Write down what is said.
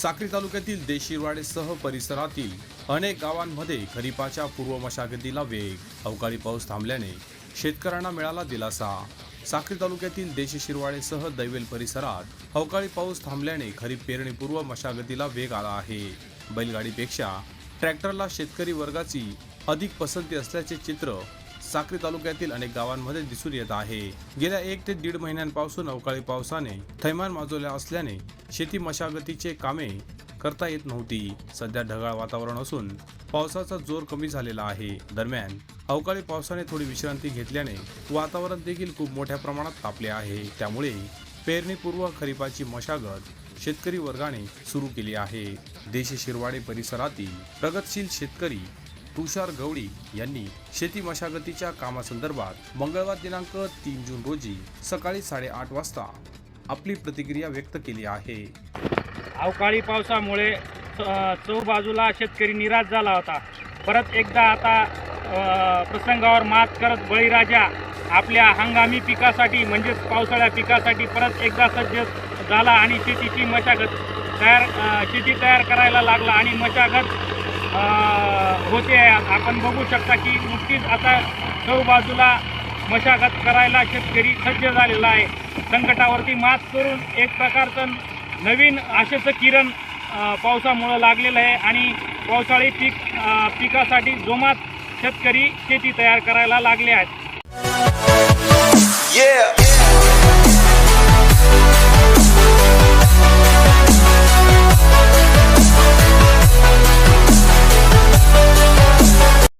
साक्री तालुक्यातील देशिरवाडेसह परिसरातील अनेक गावांमध्ये खरीपाच्या पूर्व मशागतीला वेग. अवकाळी पाऊस थांबल्याने शेतकऱ्यांना मिळाला दिलासा. साक्री तालुक्यातील देशी शिरवाडेसह दैवेल परिसरात अवकाळी पाऊस थांबल्याने खरीप पेरणीपूर्व मशागतीला वेग आला आहे. बैलगाडीपेक्षा ट्रॅक्टरला शेतकरी वर्गाची अधिक पसंती असल्याचे चित्र साक्री तालुक्यातील अनेक गावांमध्ये दिसून येत आहे. गेल्या एक ते दीड महिन्यांपासून अवकाळी पावसाने थैमान माजवल्या असल्याने शेती मशागतीचे कामे करता येत नव्हती. सध्या ढगाळ वातावरण असून पावसाचा जोर कमी झालेला आहे. दरम्यान अवकाळी पावसाने थोडी विश्रांती घेतल्याने वातावरण देखील खूप मोठ्या प्रमाणात तापले आहे. त्यामुळे पेरणीपूर्व खरीपाची मशागत शेतकरी वर्गाने सुरू केली आहे. देशी शिरवाडे परिसरातील प्रगतशील शेतकरी तुषार गवळी यांनी शेती मशागतीच्या कामासंदर्भात मंगळवार दिनांक तीन जून रोजी सकाळी साडेआठ वाजता आपली प्रतिक्रिया व्यक्त केली आहे. अवकाळी पावसामुळे चौबाजूला शेतकरी निराश झाला होता. परत एकदा आता प्रसंगावर मात करत बळीराजा आपल्या हंगामी पिकासाठी म्हणजेच पावसाळ्या पिकासाठी परत एकदा सज्ज झाला आणि शेतीची मशागत तयार शेती तयार करायला लागला आणि मशागत होते. आपण बघू शकता की नुकतीच आता चहूबाजूला मशागत करायला शेतकरी सज्ज झालेला आहे. संकटावरती मात करून एक प्रकारचं नवीन आशेचं किरण पावसामुळं लागलेलं आहे आणि पावसाळी पीक पिकासाठी जोमात शेतकरी शेती तयार करायला लागले आहेत.